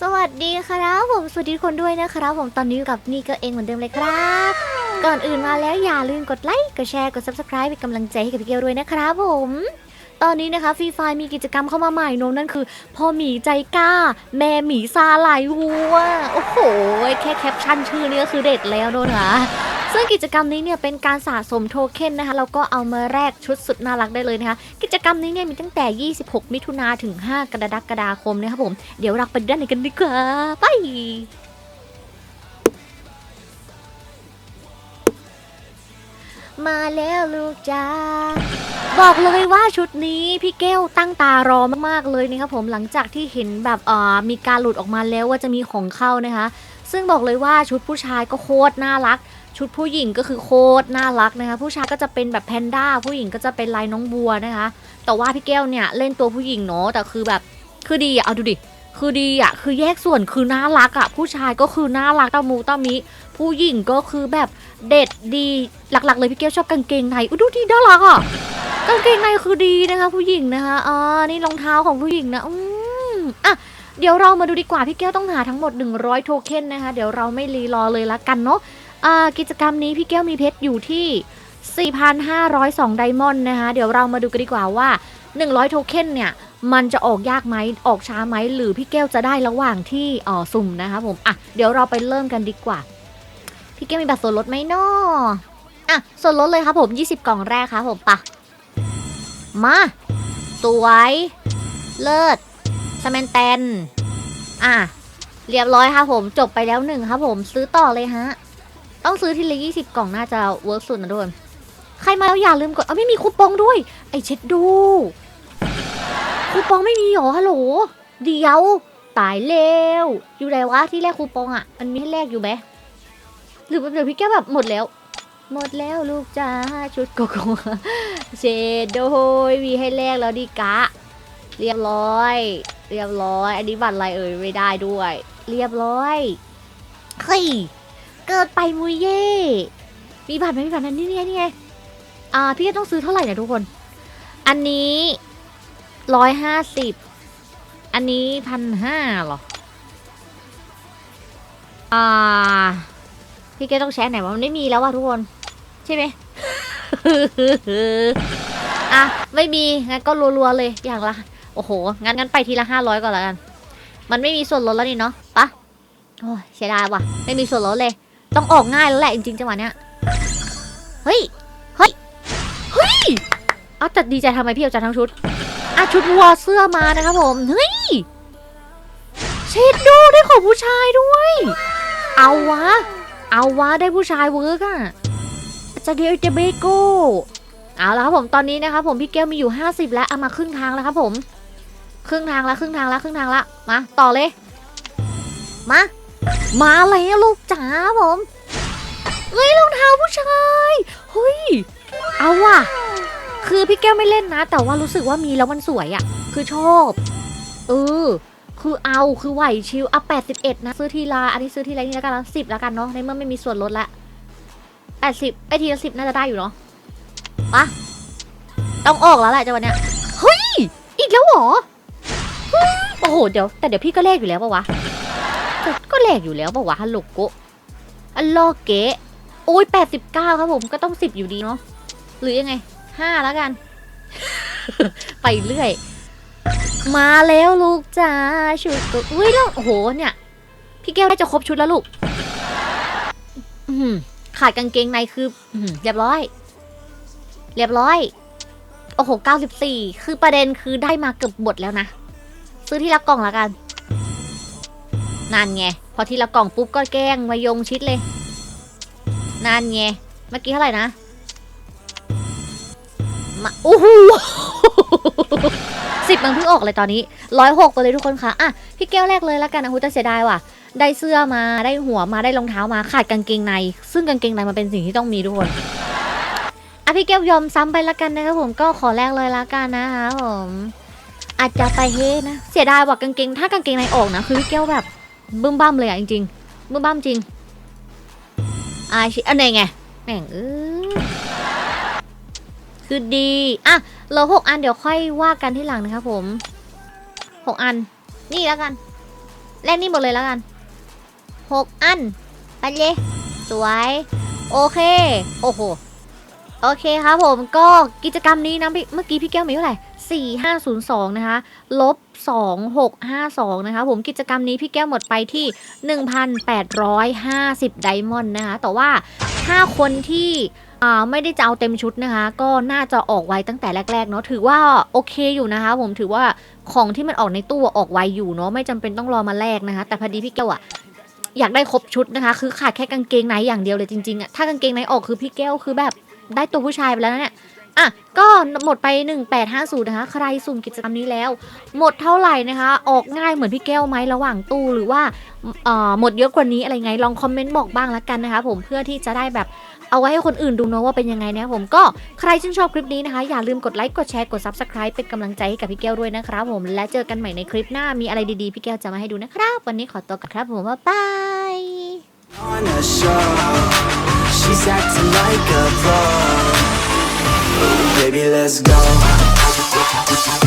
สวัสดีครับผมสวัสดีคนด้วยนะครับ ผมตอนนี้อยู่กับนี่ก็เองเหมือนเดิมเลยครับ ก่อนอื่นมาแล้วอย่าลืมกดไลค์กดแชร์กด subscribe เป็นกำลังใจให้กับพี่เกลด้วยนะครับผม ตอนนี้นะคะฟรีไฟมีกิจกรรมเข้ามาใหม่น้นนั่นคือพ่อหมีใจกล้า แม่หมีซาไหลวัวโอ้โห แค่แคปชั่นชื่อนี่ก็คือเด็ดแล้วโดนนะ ซึ่งกิจกรรมนี้เนี่ยเป็นการสะสมโทเค็นนะคะแล้วก็เอามาแลกชุดสุดน่ารักได้เลยนะคะกิจกรรมนี้เนี่ยมีตั้งแต่ 26 มิถุนาถึง 5 กรกฎาคมนะครับผม เดี๋ยวเราไปด้านไหนกันดีกว่า ไป มาแล้วลูกจ้าบอกเลยว่าชุดนี้พี่เก้วตั้งตารอมากๆเลยนะครับผมหลังจากที่เห็นแบบเอ่อมีการหลุดออกมาแล้วว่าจะมีของเข้านะคะ ซึ่งบอกเลยว่าชุดผู้ชายก็โคตรน่ารัก ชุดผู้หญิงก็คือโคตรน่ารักนะคะผู้ชายก็จะเป็นแบบแพนด้าผู้หญิงก็จะเป็นลายน้องบัวนะคะ แต่ว่าพี่แก้วเนี่ยเล่นตัวผู้หญิงเนาะแต่คือแบบคือดีเอาดูดิ คือดีอะคือแยกส่วนคือน่ารักอะผู้ชายก็คือน่ารักตามูตามิ ผู้หญิงก็คือแบบเด็ดดีหลักๆ เลยพี่แก้วชอบกางเกงในอุ้ดูดีน่ารักอะกางเกงในคือดีนะคะ ผู้หญิงนะคะอ่านี่รองเท้าของผู้หญิงนะอืมอะเดี๋ยวเรามาดูดีกว่าพี่แก้วต้องหาทั้งหมด 100 โทเค็นนะคะ เดี๋ยวเราไม่รีรอเลยละกันเนาะอ่ากิจกรรมนี้พี่แก้วมีเพชรอยู่ที่ 4,502 ไดมอนด์นะคะ เดี๋ยวเรามาดูกันดีกว่าว่า 100 โทเค็นเนี่ย มันจะออกยากไหมออกช้าไหมหรือพี่แก้วจะได้ระหว่างที่อ่อสุ่มนะคะผมอะเดี๋ยวเราไปเริ่มกันดีกว่า พี่แก้วมีบัตรส่วนลดไหมนออะส่วนลดเลยครับผม 20 กล่องแรกครับผมปะมาสวย เลิศสแมนแตนอะเรียบร้อยครับผมจบไปแล้วหนึ่งครับผมซื้อต่อเลยฮะ ต้องซื้อทีละ20กล่องน่าจะเวิร์กสุดนะทุกคนใครมาแล้วอย่าลืมกดเอาไม่มีคูปองด้วย ไอเช็ดดู คูปองไม่มีหรอฮัลโหล เดี๋ยว ตายเร็วอยู่ไหนวะที่แรกคูปองอะ มันมีให้แลกอยู่ไหมหรือเดี๋ยวพี่แก้วแบบหมดแล้ว หมดแล้วลูกจ้าชุดโกโก้เชดโดยมีให้แลกแล้วดีกะ เรียบร้อย เรียบร้อย อันนี้บัตรอะไรเอ่ยไม่ได้ด้วย เรียบร้อยเฮ้ยเกิดไปมุยเย่มีบัตรไหมมีบัตรนั้นนี่ไงนี่ไงอ่าพี่จะต้องซื้อเท่าไหร่เนี่ยทุกคน อันนี้ ร้อยห้าสิบอันนี้พันห้าหรอ อ่า พี่แกต้องแชร์ไหนวะมันไม่มีแล้วว่ะทุกคน ใช่ไหมอะ ไม่มี งั้นก็รัวๆเลยอย่างละ โอ้โห งั้นงั้นไปทีละห้าร้อยก่อนแล้วกัน มันไม่มีส่วนลดแล้วนี่เนาะปะโอ้ยเสียดายว่ะ ไม่มีส่วนลดเลย ต้องออกง่ายแล้วแหละจริงๆจังหวะเนี้ย เฮ้ย เฮ้ย เฮ้ย เอาแต่ดีใจทำไมพี่เอาจากทั้งชุด อะชุดวัวเสื้อมานะครับผม เฮ้ยเชดดูได้ของผู้ชายด้วย เอาวะ เอาวะได้ผู้ชายเวิร์กอะจะเดียวจะเบโก้เอาละครับผมตอนนี้นะครับผมพี่แก้วมีอยู่ 50 แล้วเอามาครึ่งทางแล้วครับผม ครึ่งทางแล้วครึ่งทางแล้วครึ่งทางแล้วมาต่อเลย มา มาแล้วลูกจ๋าผมเฮ้ยรองเท้าผู้ชายเฮ้ยเอาว่ะ คือพี่แก้วไม่เล่นนะ แต่ว่ารู้สึกว่ามีแล้วมันสวยอะ่ะ คือชอบ เออ คือเอาคือไหวชิลอะแปดสิบเอ็ดนะ ซื้อทีละอันนี้ซื้อทีละนี่แล้วกันละสิบแล้วกันเนาะในเมื่อไม่มีส่วนลดละแปดสิบไอทีละสิบน่าจะได้อยู่เนาะปะต้องออกแล้วแหละจังหวะเนี้ยเฮ้ย อีกแล้วเหรอโอ้โหเดี๋ยวแต่เดี๋ยวพี่ก็เลขอยู่แล้วปะวะก็ก็เลขอยู่แล้วปะวะฮัลโหลโกะอัลโลเกะโอ้ยแปดสิบเก้าครับผมก็ต้องสิบอยู่ดีเนาะหรือยังไง ห้าแล้วกัน ไปเรื่อย มาแล้วลูกจ้าชุดตัวอุ้ยแล้วโอ้โหเนี่ย พี่แก้วได้จะครบชุดแล้วลูกขาดกางเกงในคืออเรียบร้อย เรียบร้อย โอ้โหเก้าสิบสี่คือประเด็นคือได้มาเกือบหมดแล้วนะ ซื้อที่ละกล่องแล้วกันนั่นไง พอที่ละกล่องปุ๊บก็แกล้งมายงชิดเลยนั่นไง เมื่อกี้เท่าไหร่นะ มาโอ้โหสิบมันเพิ่งออกเลยตอนนี้ร้อยหกไปเลยทุกคนคะอะพี่แก้วแรกเลยแล้วกันนะฮูแต่เสียดายว่ะ ได้เสื้อมาได้หัวมาได้รองเท้ามาขาดกางเกงใน ซึ่งกางเกงในมันเป็นสิ่งที่ต้องมีทุกคนอะพี่แก้วยอมซ้ำไปแล้วกันนะครับผมก็ขอแรกเลยละกันนะคะผมอาจจะไปเฮนะเสียดายว่ะกางเกง ถ้ากางเกงในออกนะคือพี่แก้วแบบบึ้มบ้ามเลยอะจริงๆบึ้มบ้ามจริงอาชิอันไหนไงแม่งเออ คือดีอะเหลือหกอันเดี๋ยวค่อยว่ากันที่หลังนะครับผมหกอัน นี่แล้วกันแลกนี่หมดเลยแล้วกันหกอันไปเลยสวยโอเค โอ้โห โอเคครับผมก็กิจกรรมนี้นะพี่เมื่อกี้พี่แก้วมีเท่าไหร่4502นะคะลบ2652นะคะผมกิจกรรมนี้พี่แก้วหมดไปที่1,850ไดมอนด์นะคะแต่ว่า ถ้าคนที่อ่าไม่ได้จะเอาเต็มชุดนะคะ ก็น่าจะออกไวตั้งแต่แรกๆเนาะถือว่าโอเคอยู่นะคะ ผมถือว่าของที่มันออกในตู้ออกไวอยู่เนาะไม่จำเป็นต้องรอมาแลกนะคะ แต่พอดีพี่แก้วอะอยากได้ครบชุดนะคะ คือขาดแค่กางเกงในอย่างเดียวเลยจริงๆอะถ้ากางเกงในออกคือพี่แก้วคือแบบได้ตัวผู้ชายไปแล้วนะเนี่ย อะก็หมดไป 1850นะคะ ใครสุ่มกิจกรรมนี้แล้ว หมดเท่าไหร่นะคะ ออกง่ายเหมือนพี่แก้วไหมระหว่างตู้หรือว่าเอ่อหมดเยอะกว่านี้อะไรไงลองคอมเมนต์บอกบ้างละกันนะคะ ผมเพื่อที่จะได้แบบเอาไว้ให้คนอื่นดูเนาะว่าเป็นยังไงนะผมก็ใครชื่นชอบคลิปนี้นะคะ อย่าลืมกดไลค์กดแชร์กด subscribe เป็นกำลังใจให้กับพี่แก้วด้วยนะครับผมและเจอกันใหม่ในคลิปหน้ามีอะไรดีๆพี่แก้วจะมาให้ดูนะครับ วันนี้ขอตัวก่อนครับผมบ๊ายบาย on a show. She's acting like a pro. Baby, let's go.